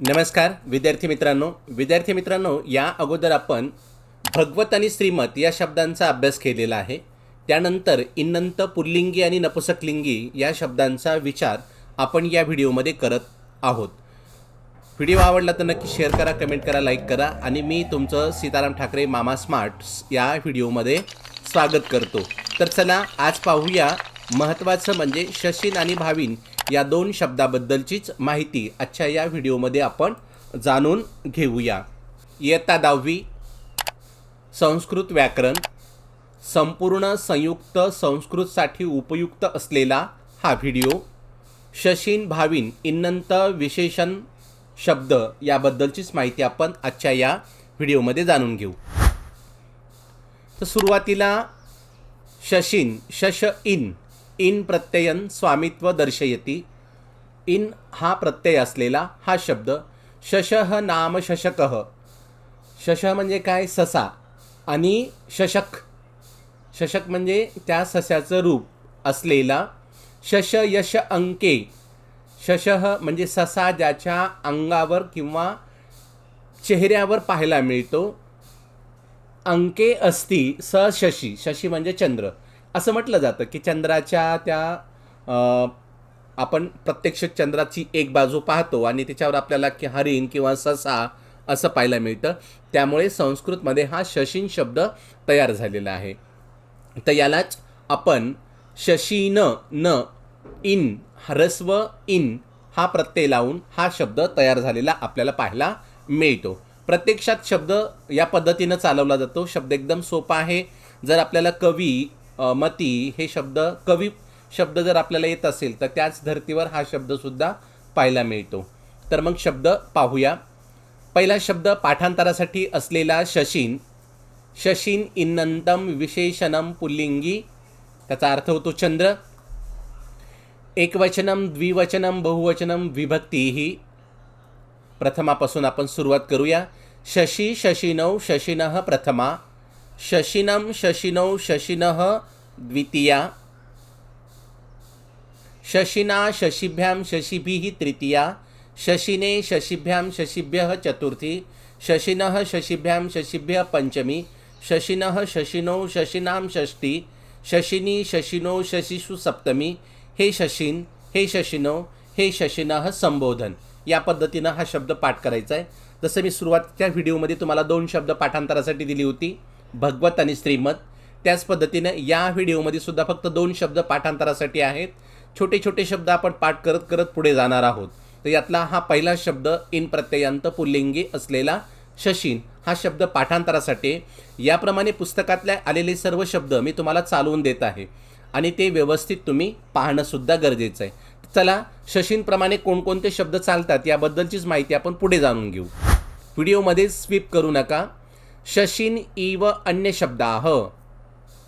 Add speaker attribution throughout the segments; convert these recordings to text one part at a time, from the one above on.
Speaker 1: नमस्कार विद्यार्थी मित्रांनो. विद्यार्थी मित्रांनो या अगोदर आपण भगवत आणि श्रीमत या शब्दांचा अभ्यास केलेला आहे. त्यानंतर इन्नंत पुल्लिंगी आणि नपुसकलिंगी या शब्दांचा विचार आपण या व्हिडिओमध्ये करत आहोत. व्हिडिओ आवडला तर नक्की शेअर करा कमेंट करा लाईक करा आणि मी तुमचं सीताराम ठाकरे मामा स्मार्ट्स या व्हिडिओमध्ये स्वागत करतो. तर चला आज पाहूया महत्त्वाचं म्हणजे शशीन आणि भावीन या दोन शब्दाबद्दलचीच माहिती आजच्या या व्हिडिओमध्ये आपण जाणून घेऊया. इयत्ता दहावी संस्कृत व्याकरण संपूर्ण संयुक्त संस्कृतसाठी उपयुक्त असलेला हा व्हिडिओ. शशीन भाविन इन्नंत विशेषण शब्द याबद्दलचीच माहिती आपण आजच्या या व्हिडिओमध्ये जाणून घेऊ. तर सुरुवातीला शशीन शश इन इन प्रत्ययन स्वामित्व दर्शयती. इन हा प्रत्यय असलेला हा शब्द शशः नाम शशकः. शशह म्हणजे काय? ससा. आणि शशक. शशक म्हणजे त्या सस्याचं रूप असलेला शश यश अंके. शशः म्हणजे ससा ज्याच्या अंगावर किंवा चेहऱ्यावर पाहायला मिळतो. अंके असती स शशी शशी म्हणजे चंद्र. असं म्हटलं जातं की चंद्राच्या त्या आपण प्रत्यक्ष चंद्राची एक बाजू पाहतो आणि त्याच्यावर आपल्याला की हरिण किंवा ससा असं पाहायला मिळतं. त्यामुळे संस्कृतमध्ये हा शशीन शब्द तयार झालेला आहे. तर यालाच आपण शशीन न इन ह्रस्व इन हा प्रत्यय लावून हा शब्द तयार झालेला आपल्याला पाहायला मिळतो. प्रत्यक्षात शब्द या पद्धतीनं चालवला जातो. शब्द एकदम सोपा आहे. जर आपल्याला कवी मती हे शब्द कवी शब्द जर आपल्याला येत असेल तर त्याच धर्तीवर हा शब्दसुद्धा पाहायला मिळतो. तर मग शब्द पाहूया. पहिला शब्द पाठांतरासाठी असलेला शशीन. शशीन इन्नंतम विशेषणम पुल्लिंगी त्याचा अर्थ होतो चंद्र. एकवचनम द्विवचनम बहुवचनम विभक्ती ही प्रथमापासून आपण सुरुवात करूया. शशी शशिनौ शशिनः प्रथमा. शशिनम शशिनौ शशिनः द्वितीया। शशिना शशिभ्यां शशिभिः तृतीया। शशिने शशिभ्यां शशिभ्यः चतुर्थी। शशिनः शशिभ्यां शशिभ्यः पञ्चमी। शशिनः शशिनौ शशिनां षष्ठी। शशिनी शशिनो शशिषु सप्तमी। हे शशिन हे शशिनो हे शशिनः संबोधन। या पद्धतीनं हा शब्द पाठ करायचा आहे जसं मी सुरुवातीच्या व्हिडिओमध्ये तुम्हाला दोन शब्द पाठांतरासाठी दिली होती. भगवत आणि श्रीमद. त्याच पद्धतीनं या व्हिडिओमध्ये सुद्धा फक्त दोन शब्द पाठांतरासाठी आहेत. छोटे छोटे शब्द आपण पाठ करत करत पुढे जाणार आहोत. तर यातला हा पहिला शब्द इन प्रत्ययांत पुल्लिंगी असलेला शशीन. हा शब्द पाठांतरासाठी याप्रमाणे पुस्तकातल्या आलेले सर्व शब्द मी तुम्हाला चालवून देत आहे. आणि ते व्यवस्थित तुम्ही पाहणंसुद्धा गरजेचं आहे. चला शशींप्रमाणे कोणकोणते शब्द चालतात याबद्दलचीच माहिती आपण पुढे जाणून घेऊ. व्हिडिओमध्ये स्वीप करू नका. शशीन इव अन्य शब्दाह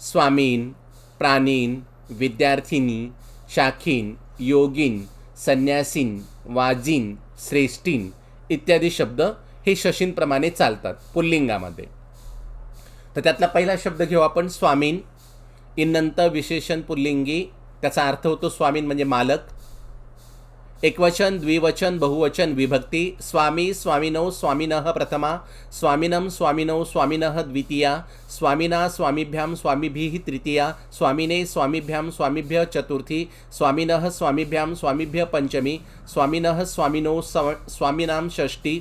Speaker 1: स्वामीन प्राणीन विद्यार्थिनी शाखीन योगीन संन्यासीन वाजीन श्रेष्ठीन इत्यादी शब्द हे शशींप्रमाणे चालतात पुल्लिंगामध्ये. तर त्यातला पहिला शब्द घेऊ आपण स्वामीन. इनंत विशेषण पुल्लिंगी. त्याचा अर्थ होतो स्वामीन म्हणजे मालक. एकवचन द्विवचन बहुवचन विभक्ती स्वामी स्वामिनौ स्वामिनः प्रथमा स्वामिनं स्वामिनौ स्वामिनः द्वितीया स्वामिना स्वामिभ्यां स्वामिभिः तृतीया स्वामिने स्वामिभ्यां स्वामिभ्यः चतुर्थी स्वामिनः स्वामिभ्यां स्वामिभ्यः पञ्चमी स्वामिनः स्वामिनो स्व स्वामिनां षष्ठी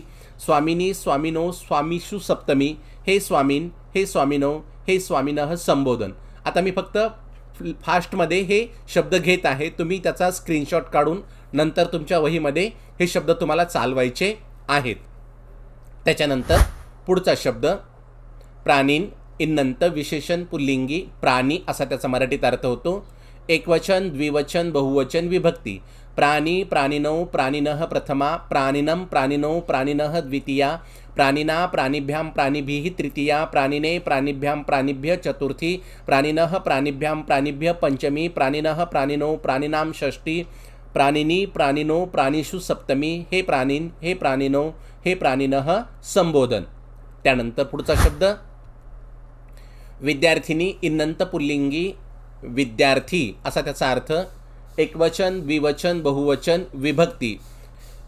Speaker 1: स्वामिनी स्वामिनो स्वामीषु सप्तमी हे स्वामीन हे स्वामिनो हे स्वामिनः संबोधन. आता मी फक्त फास्टमध्ये हे शब्द घेत आहे. तुम्ही त्याचा स्क्रीनशॉट काढून नंतर तुमच्या वहीमध्ये हे शब्द तुम्हाला चालवायचे आहेत. त्याच्यानंतर पुढचा शब्द प्राणीन इन्नंत विशेषण पुल्लिंगी प्राणी असा त्याचा मराठीत अर्थ होतो. एकवचन द्विवचन बहुवचन विभक्ती. प्राणी प्राणिनौ प्राणिनः प्रथमा प्राणिनं प्राणिनौ प्राणिनः द्वितीया प्राणिना प्राणिभ्यां प्राणिभिः तृतीया प्राणिने प्राणिभ्यां प्राणिभ्य चतुर्थी प्राणिनः प्राणिभ्यां प्राणिभ्य पंचमी प्राणिनः प्राणिनौ प्राणिनां षष्ठी प्राणिनी प्राणिनो प्राणिषु सप्तमी हे प्राणीन हे प्राणिनो हे प्राणिनः संबोधन. त्यानंतर पुढचा शब्द. विद्यार्थिनी इन्नंत पुल्लिंगी विद्यार्थी असा त्याचा अर्थ. एकवचन द्विवचन बहुवचन विभक्ती.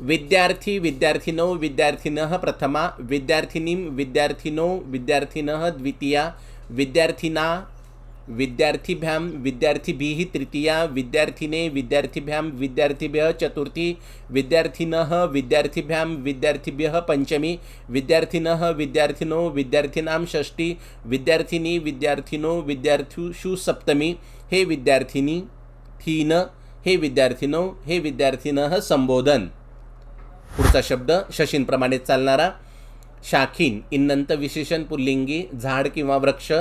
Speaker 1: विद्यार्थी विद्यार्थिनो विद्यार्थिनः प्रथमा विद्यार्थिनीं विद्यार्थिनो विद्यार्थिनः द्वितीया विद्यार्थिना विद्यार्थिभ्यां विद्यार्थिभिः तृतीया विद्यार्थिने विद्यार्थिभ्यां विद्यार्थिभ्यः चतुर्थी विद्यार्थिनः विद्यार्थिभ्यां विद्यार्थिभ्यः पञ्चमी विद्यार्थिनः विद्यार्थिनो विद्यार्थिनां षष्ठी विद्यार्थिनी विद्यार्थिनो विद्यार्थीषु सप्तमी हे विद्यार्थिनी थीन हे विद्यार्थिनो हे विद्यार्थिनः संबोधन। पुढचा शब्द शशींप्रमाणे चालणारा शाखीन इन्नंत विशेषण पुल्लिंगी झाड किंवा वृक्ष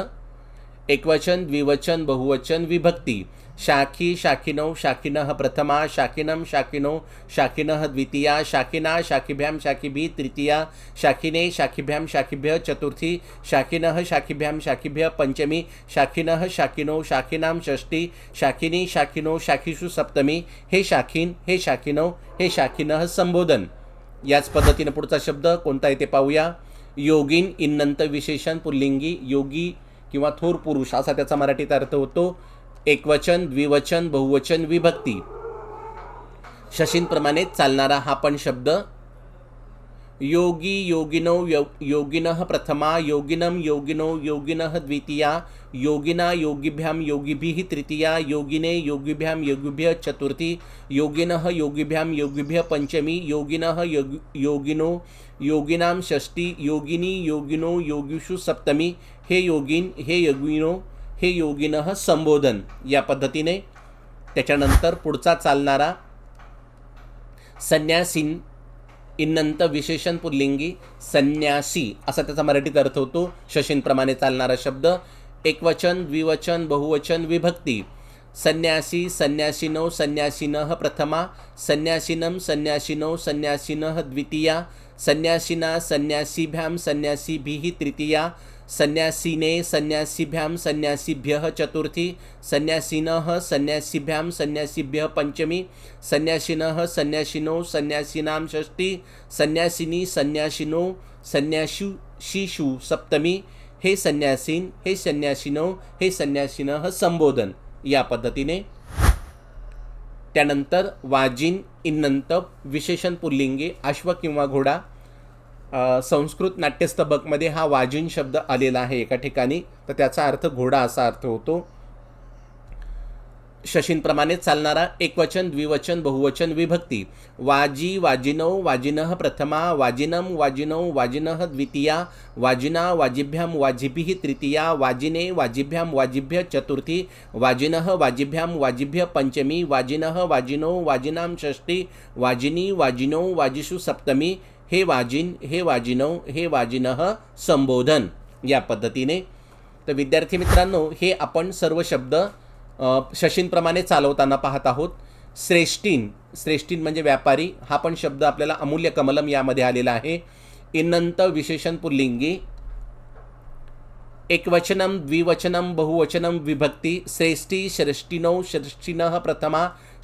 Speaker 1: एकवचन द्विवचन बहुवचन विभक्ती. शाखी शाखिनौ शाखिनः प्रथमा शाखिनं शाखिनौ शाखिनः द्वितीया शाखिना शाखिभ्यां शाखिभिः तृतीया शाखिने शाखिभ्यां शाखिभ्यः चतुर्थी शाखिनः शाखिभ्यां शाखिभ्यः पञ्चमी शाखिनः शाखिनौ शाखिनां षष्ठी शाखिनी शाखिनो शाखिषु सप्तमी. हे शाखीन हे शाखिनौ हे शाखिनः संबोधन. याच पद्धतीनं पुढचा शब्द कोणता आहे ते पाहूया. योगिन इन्नंत विशेषण पुल्लिंगी योगी किंवा थोर पुरुष असा त्याचा मराठीत अर्थ होतो एकवचन द्विवचन बहुवचन विभक्ती. शशींप्रमाणे चालणारा हा पण शब्द योगी योगिनो यो योगिनः प्रथमा योगिनं योगिनो योगिनः द्वितीया योगिना योगिभ्यां योगिभिः तृतीया योगिने योगिभ्यां योगिभ्यः चतुर्थी योगिनः योगिभ्याम योगिभ्यः पंचमी योगिनः योग योगिनो योगिनां षष्ठी योगिनी योगिनो योगिषु सप्तमी हे योगीन हे योगिनो हे योगिनः संबोधन या पद्धतीने. त्याच्यानंतर पुढचा चालणारा संन्यासीन इन्नंत विशेषण पुल्लिंगी संन्यासी असा त्याचा मराठीत अर्थ होतो. शशींप्रमाणे चालणारा शब्द एकवचन द्विवचन बहुवचन विभक्ती. संन्यासी संन्यासिनो संन्यासिन प्रथमा संन्यासिनम संन्यासिनो संन्यासिन द्वितीया संन्यासिना संन्यासीभ्याम संन्यासीभिः तृतीया संन्यासीने संन्यासीभ्याम संन्यासीभ्य चतुर्थी संन्यासीन संन्यासीभ्याम संन्यासीभ्य पंचमी संन्यासीन संन्यासीनो संन्यासीनाम षष्ठी संन्यासिनी संन्यासिनो संन्याशीषु सप्तमी हे संन्यासीन हे संन्यासिनो हे संन्यासीन संबोधन या पद्धतीने. त्यानंतर वाजिन इन्नंत विशेषण पुल्लिंगी अश्व किंवा घोडा संस्कृत नाट्यस्तबकमध्ये हा वाजिन शब्द आलेला आहे एका ठिकाणी. तर त्याचा अर्थ घोडा असा अर्थ होतो. शशींप्रमाणे चालणारा एकवचन द्विवचन बहुवचन विभक्ती. वाजी वाजिनौ वाजिनः प्रथमा वाजिनम वाजिनौ वाजिनः द्वितीया वाजिना वाजिभ्याम वाजिभिः तृतीया वाजिने वाजिभ्याम वाजिभ्य चतुर्थी वाजिनः वाजिभ्याम वाजिभ्य पंचमी वाजिनः वाजिनो वाजिनाम षष्ठी वाजिनी वाजिनौ वाजिषु सप्तमी हे वाजिन हे वाजिनौ हे वाजिनह संबोधन या पद्धतीने. तर विद्यार्थी मित्रांनो हे आपण सर्व शब्द शशींप्रमाणे चालवताना पाहत आहोत. श्रेष्ठीन श्रेष्ठीन म्हणजे व्यापारी. हा पण शब्द आपल्याला अमूल्य कमलम यामध्ये आलेला आहे. इनंत विशेषण पुल्लिंगी एकवचनं द्विवचनं बहुवचनं विभक्ती श्रेष्ठी श्रेष्ठिनौ श्रेष्ठिनः प्रथमा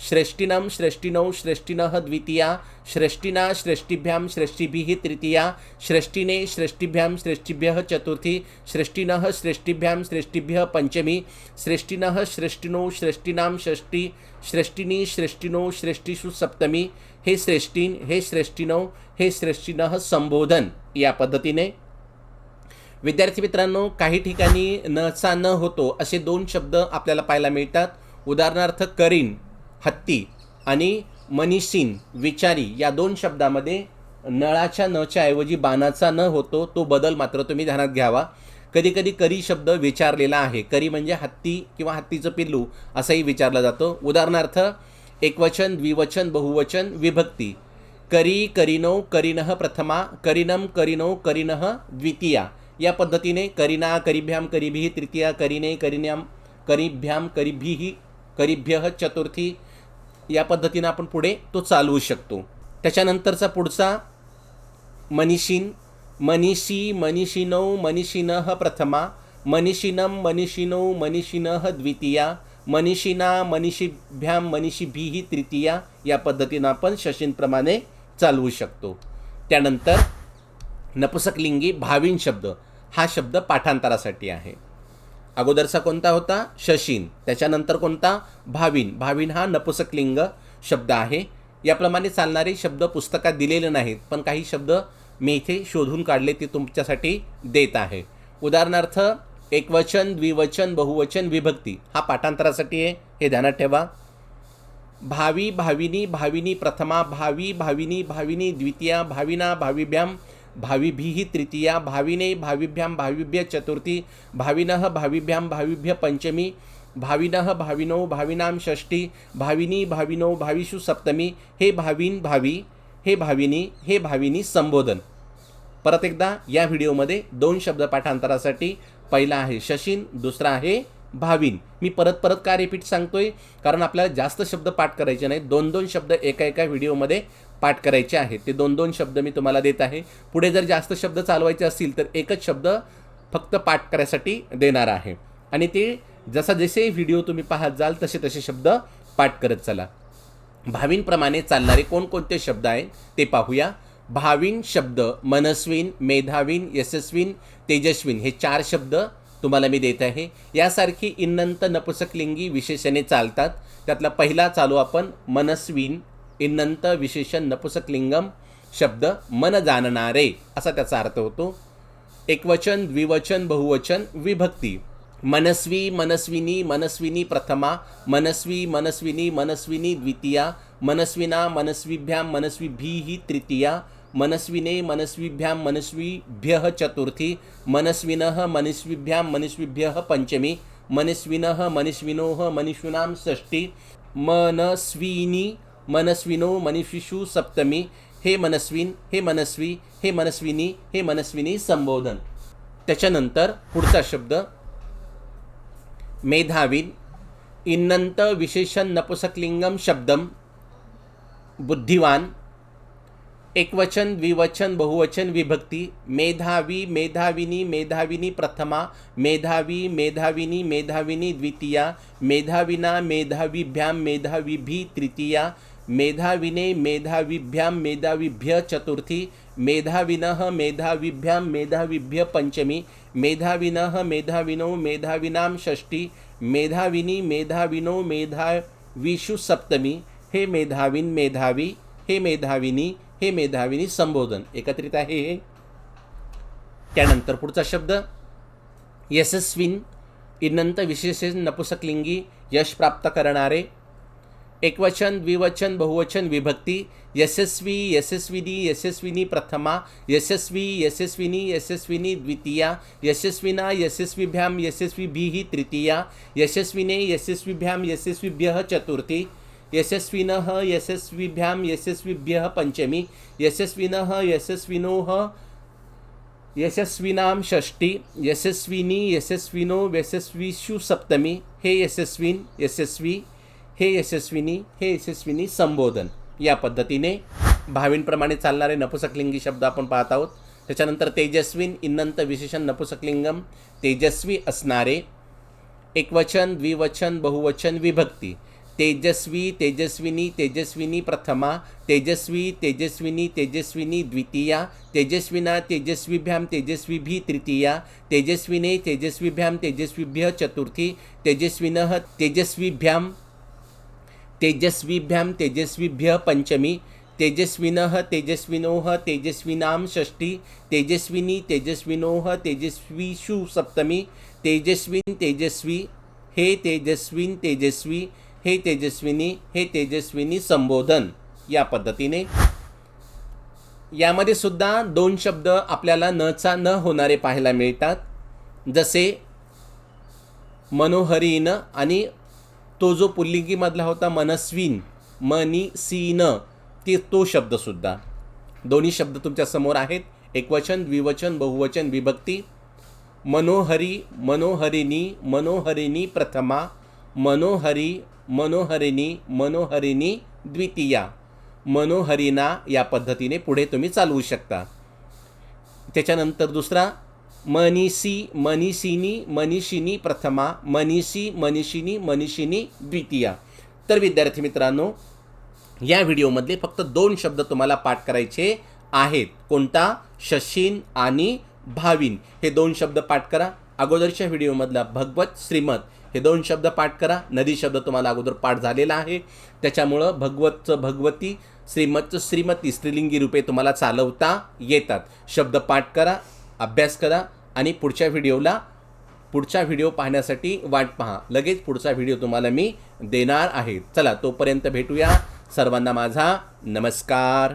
Speaker 1: श्रेष्ठिनं श्रेष्ठिनौ श्रेष्ठिनः द्वितीया श्रेष्ठिना श्रेष्ठिभ्यां श्रेष्ठिभिः तृतीया श्रेष्ठिने श्रेष्ठिभ्यां श्रेष्ठिभ्यः चतुर्थी श्रेष्ठिनः श्रेष्ठिभ्यां श्रेष्ठिभ्यः पञ्चमी श्रेष्ठिनः श्रेष्ठिनौ श्रेष्ठिनां षष्ठी श्रेष्ठिनी श्रेष्ठिनौ श्रेष्ठिषु सप्तमी हे श्रेष्ठीन हे श्रेष्ठिनौ हे श्रेष्ठिनः संबोधन. या पद्धतीने विद्यार्थी मित्रांनो काही ठिकाणी नचा न होतो असे दोन शब्द आपल्याला पाहायला मिळतात. उदाहरणार्थ करीन हत्ती आणि मनीषीन विचारी या दोन शब्दामध्ये नळाच्या नच्या ऐवजी बाणाचा न होतो तो बदल मात्र तुम्ही ध्यानात घ्यावा. कधी कधी करी शब्द विचारलेला आहे. करी म्हणजे हत्ती किंवा हत्तीचं पिल्लू असंही विचारला जातो. उदाहरणार्थ एकवचन द्विवचन बहुवचन विभक्ती. करी करिनो करिनः प्रथमा करिनम करिनो करिनः द्वितीया. या पद्धतीने करिना करिभ्यां करिभी तृतीया करिने करिन्यां करिभ्यां करिभिः करिभ्यः चतुर्थी या पद्धतीनं आपण पुढे तो चालवू शकतो. त्याच्यानंतरचा पुढचा मनीषीन मनीषी मनीषिनो मनीषिन प्रथमा मनीषिनम मनीषिनो मनीषिन द्वितीया मनीषिना मनीषीभ्याम मनीषिभिः तृतीया या पद्धतीनं आपण शशींप्रमाणे चालवू शकतो. त्यानंतर नपुसकलिंगी भावीन शब्द हा शब्द पाठांतरासाठी आहे. अगोदरचा कोणता होता? शशीन. त्याच्यानंतर कोणता? भावीन. भावीन हा नपुसकलिंग शब्द आहे. याप्रमाणे चालणारे शब्द पुस्तकात दिलेले नाहीत पण काही शब्द मी इथे शोधून काढले ते तुमच्यासाठी देत आहे. उदाहरणार्थ एकवचन द्विवचन बहुवचन विभक्ती हा पाठांतरासाठी आहे. हे ध्यानात ठेवा. भावी भाविनी भाविनी प्रथमा भावी भाविनी भाविनी द्वितीया भाविना भाविभ्याम भाविभिः तृतीया भाविने भाविभ्यां भाविभ्य चतुर्थी भाविनः भाविभ्यां भाविभ्य पंचमी भाविनः भाविनो भाविनां षष्ठी भाविनी भाविनो भाविषु सप्तमी हे भाविन भावी हे भाविनी हे भाविनी संबोधन. परत एकदा या व्हिडिओमध्ये दोन शब्द पाठांतरासाठी पहिला आहे शशीन दुसरा आहे भाविन. मी परत परत का रिपीट सांगतोय? कारण आपल्याला जास्त शब्द पाठ करायचे नाहीत. दोन दोन शब्द एका एका व्हिडिओमध्ये पाठ करायचे आहेत. ते दोन दोन शब्द मी तुम्हाला देत आहे. पुढे जर जास्त शब्द चालवायचे असतील तर एकच शब्द फक्त पाठ करायसाठी देणार आहे. आणि ते जसा जसे व्हिडिओ तुम्ही पाहत जाल तसे तसे शब्द पाठ करत चला. भावींप्रमाणे चालणारे कोणकोणते शब्द आहेत ते पाहूया. भाविन शब्द मनस्विन मेधावीन यशस्विन तेजस्विन हे चार शब्द तुम्हाला मी देत आहे. यासारखी इन्नंत नपुसकलिंगी विशेषणे चालतात. त्यातला पहिला चालू आपण मनस्विन इन्नंत विशेषण नपुसकलिंगम शब्द मन जाणणारे असा त्याचा अर्थ होतो. एकवचन द्विवचन बहुवचन विभक्ती. मनस्वी मनस्विनी मनस्विनी प्रथमा मनस्वी मनस्विनी मनस्विनी द्वितीया मनस्विना मनस्विभ्याम मनस्वीभिः तृतीया मनस्विने मनस्विभ्यां मनस्विभ्यः चतुर्थी मनस्विनः मनस्वीभ्याम मनस्वीभ्यः पंचमी मनस्विनः मनस्विनोः मनुष्विनां षष्ठी मनस्विनी मनस्विनो मनुष्विषु सप्तमी हे मनस्विन हे मनस्वी हे मनस्विनी हे मनस्विनी संबोधन. त्याच्यानंतर पुढचा शब्द मेधावीन इन्नंत विशेषण नपुसकलिंगम शब्दम बुद्धिवान एकवचन, द्विवचन, बहुवचन, विभक्ति, मेधावी, मेधाविनी मेधाविनी प्रथमा, मेधावी, मेधाविनी मेधाविनी द्वितीया, मेधाविना मेधाविभ्याम मेधाविभि तृतीया, मेधाविने मेधाविभ्याम मेधाविभ्य चतुर्थी, मेधाविनः मेधाविभ्याम मेधाविभ्य पंचमी, मेधाविनः, मेधाविनो, मेधाविनां षष्ठी, मेधाविनी, मेधाविनो, मेधाविषु सप्तमी, हे मेधाविन, मेधावी, हे मेधाविनी हे मेधाविनी संबोधन. एकत्रित आहे हे. त्यानंतर पुढचा शब्द. यशस्विन इनंत विशेष नपुसकलिंगी यश प्राप्त करणारे. एकवचन द्विवचन बहुवचन विभक्ती. यशस्वी यशस्विनी यशस्विनी प्रथमा. यशस्वी यशस्विनी यशस्विनी द्वितीया. यशस्विना यशस्वीभ्याम यशस्वीभिः तृतीया. यशस्विने यशस्वीभ्याम यशस्वीभ्यः चतुर्थी. यशस्विनः यशस्वीभ्याम यशस्वीभ्यः पंचमी यशस्विनः यशस्विनोः यशस्विनां षष्ठी यशस्विनी यशस्विनो यशस्वीषु सप्तमी हे यशस्विन यशस्वी हे यशस्विनी हे यशस्विनी संबोधन. या पद्धतीने भावींप्रमाणे चालणारे नपुसकलिंगी शब्द आपण पाहत आहोत. त्याच्यानंतर तेजस्विन इन्नंत विशेषण नपुसकलिंगम तेजस्वी असणारे एकवचन द्विवचन बहुवचन विभक्ती. तेजस्वी, तेजस्विनी तेजस्विनी प्रथमा, तेजस्वी, तेजस्विनी तेजस्विनी द्वितीया, तेजस्विना तेजस्वीभ्याम तेजस्वीभिः तृतीया, तेजस्विने तेजस्वीभ्याम तेजस्वीभ्यः चतुर्थी, तेजस्विनः तेजस्वीभ्याम तेजस्वीभ्याम तेजस्वीभ्यः पंचमी तेजस्विनः तेजस्विनोः तेजस्विनां षष्ठी, तेजस्विनी तेजस्विनोः तेजस्वीषु सप्तमी, तेजस्विन तेजस्वी, हे तेजस्विन तेजस्वी हे तेजस्विनी हे तेजस्विनी संबोधन या पद्धतीने. यामध्ये सुद्धा दोन शब्द आपल्याला नचा न होणारे पाहायला मिळतात. जसे मनोहरीन आणि तो जो पुल्लिंगीमधला होता मनस्विन मनी सीन ते तो शब्दसुद्धा दोन्ही शब्द तुमच्यासमोर आहेत. एकवचन द्विवचन बहुवचन विभक्ती. मनोहरी मनोहरिणी मनोहरिणी प्रथमा मनोहरी मनोहरिणी मनोहरिणी द्वितीया. मनोहरिणा या पद्धतीने पुढे तुम्ही चालवू शकता. त्याच्यानंतर दुसरा मनीषी मनीषिनी मनीषिनी प्रथमा मनीषी मनीषिनी मनीषिनी द्वितीया. तर विद्यार्थी मित्रांनो या व्हिडिओमधले फक्त दोन शब्द तुम्हाला पाठ करायचे आहेत. कोणता? शशीन आणि भाविन. हे दोन शब्द पाठ करा. अगोदरच्या व्हिडिओमधला भगवत श्रीमद हे दोन शब्द पाठ करा. नदी शब्द तुम्हाला अगोदर पाठ झालेला आहे. त्याच्यामुळं भगवतचं भगवती श्रीमत श्रीमती स्त्रीलिंगी रूपे तुम्हाला चालवता येतात. शब्द पाठ करा अभ्यास करा आणि पुढच्या व्हिडिओला पुढचा व्हिडिओ पाहण्यासाठी वाट पहा. लगेच पुढचा व्हिडिओ तुम्हाला मी देणार आहे. चला तोपर्यंत भेटूया. सर्वांना माझा नमस्कार.